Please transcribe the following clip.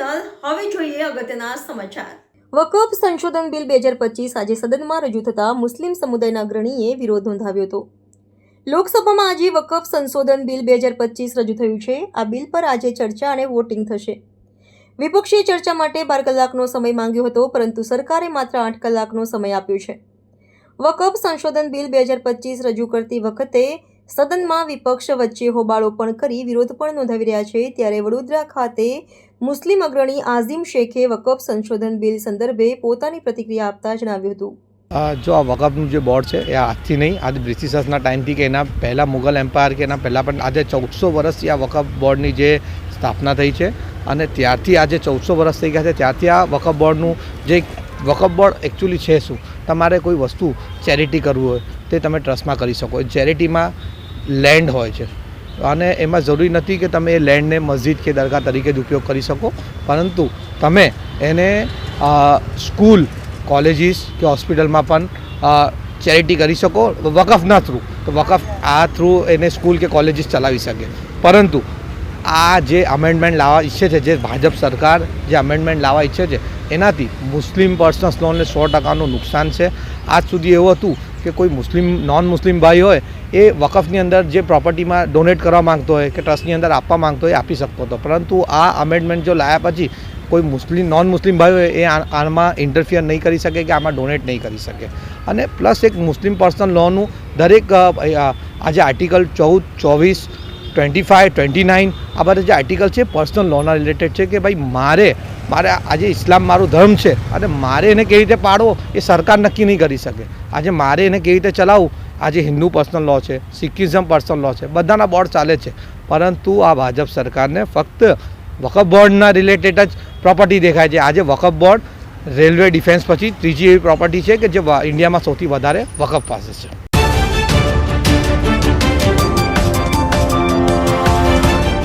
અગત્યના સમાચાર. વકફ સંશોધન બિલ બે હજાર પચીસ આજે સદનમાં રજૂ થતા મુસ્લિમ સમુદાયના અગ્રણીએ વિરોધ નોંધાવ્યો હતો. લોકસભામાં આજે વકફ સંશોધન બિલ બે હજાર પચીસ રજૂ થયું છે. આ બિલ પર આજે ચર્ચા અને વોટિંગ થશે. વિપક્ષે ચર્ચા માટે બાર કલાકનો સમય માંગ્યો હતો, પરંતુ સરકારે માત્ર આઠ કલાકનો સમય આપ્યો છે. વકફ સંશોધન બિલ બે હજાર પચીસ રજૂ કરતી વખતે સદનમાં વિપક્ષ વચ્ચે હોબાળો પણ કરી વિરોધ પણ નોંધાવી રહ્યા છે. ત્યારે વડોદરા ખાતે મુસ્લિમ અગ્રણી આઝિમ શેખે વકફ સંશોધન બિલ સંદર્ભે પોતાની પ્રતિક્રિયા આપતા જણાવ્યું હતું. જો આ વકફનું જે બોર્ડ છે, એ આજથી નહીં, આજે બ્રિટિશર્સના ટાઈમથી કે એના પહેલાં મુગલ એમ્પાયર કે એના પહેલાં પણ આજે ચૌદસો વર્ષથી આ વકફ બોર્ડની જે સ્થાપના થઈ છે અને ત્યારથી આજે ચૌદસો વર્ષ થઈ ગયા છે. ત્યારથી આ વકફ બોર્ડનું જે વકફ બોર્ડ એકચ્યુઅલી છે શું? તમારે કોઈ વસ્તુ ચેરિટી કરવું હોય, તે તમે ટ્રસ્ટમાં કરી શકો. ચેરિટીમાં લેન્ડ હોય છે. અને એમાં જરૂરી નથી કે તમે એ લેન્ડને મસ્જિદ કે દરગાહ તરીકે જ ઉપયોગ કરી શકો. પરંતુ તમે એને સ્કૂલ, કોલેજીસ કે હોસ્પિટલમાં પણ ચેરિટી કરી શકો. વકફના થ્રુ, તો વકફ આ થ્રુ એને સ્કૂલ કે કોલેજીસ ચલાવી શકે. પરંતુ આ જે અમેન્ડમેન્ટ લાવવા ઈચ્છે છે, જે ભાજપ સરકાર જે અમેન્ડમેન્ટ લાવવા ઈચ્છે છે, એનાથી મુસ્લિમ પર્સનલ લોનને સો ટકાનું નુકસાન છે. આજ સુધી એવું હતું કે કોઈ મુસ્લિમ નોન મુસ્લિમ ભાઈ હોય એ વકફની અંદર જે પ્રોપર્ટીમાં ડોનેટ કરવા માંગતો હોય કે ટ્રસ્ટની અંદર આપવા માંગતો હોય આપી શકતો હતો. પરંતુ આ અમેન્ડમેન્ટ જો લાયા પછી કોઈ મુસ્લિમ નોન મુસ્લિમ ભાઈ હોય એ આમાં ઇન્ટરફિયર નહીં કરી શકે કે આમાં ડોનેટ નહીં કરી શકે. અને પ્લસ એક મુસ્લિમ પર્સનલ લોનું દરેક આજે આર્ટિકલ ચૌદ, ચોવીસ ટ્વેન્ટી ફાઇવ ટ્વેન્ટી નાઇન આ બધા જે આર્ટિકલ છે પર્સનલ લોના રિલેટેડ છે કે ભાઈ મારે મારે આજે ઇસ્લામ મારો ધર્મ છે અને મારે એને કેવી રીતે પાડવો એ સરકાર નક્કી નહીં કરી શકે. આજે મારે એને કેવી રીતે ચલાવવું આજે હિન્દુ પર્સનલ લો છે સિક્કિઝમ પર્સનલ લો છે, બધાના બોર્ડ ચાલે છે. પરંતુ આ ભાજપ સરકારને ફક્ત વકફ બોર્ડના રિલેટેડ જ પ્રોપર્ટી દેખાય છે. આજે વકફ બોર્ડ રેલવે ડિફેન્સ પછી ત્રીજી એવી પ્રોપર્ટી છે કે જે ઇન્ડિયામાં સૌથી વધારે વકફ પાસે છે.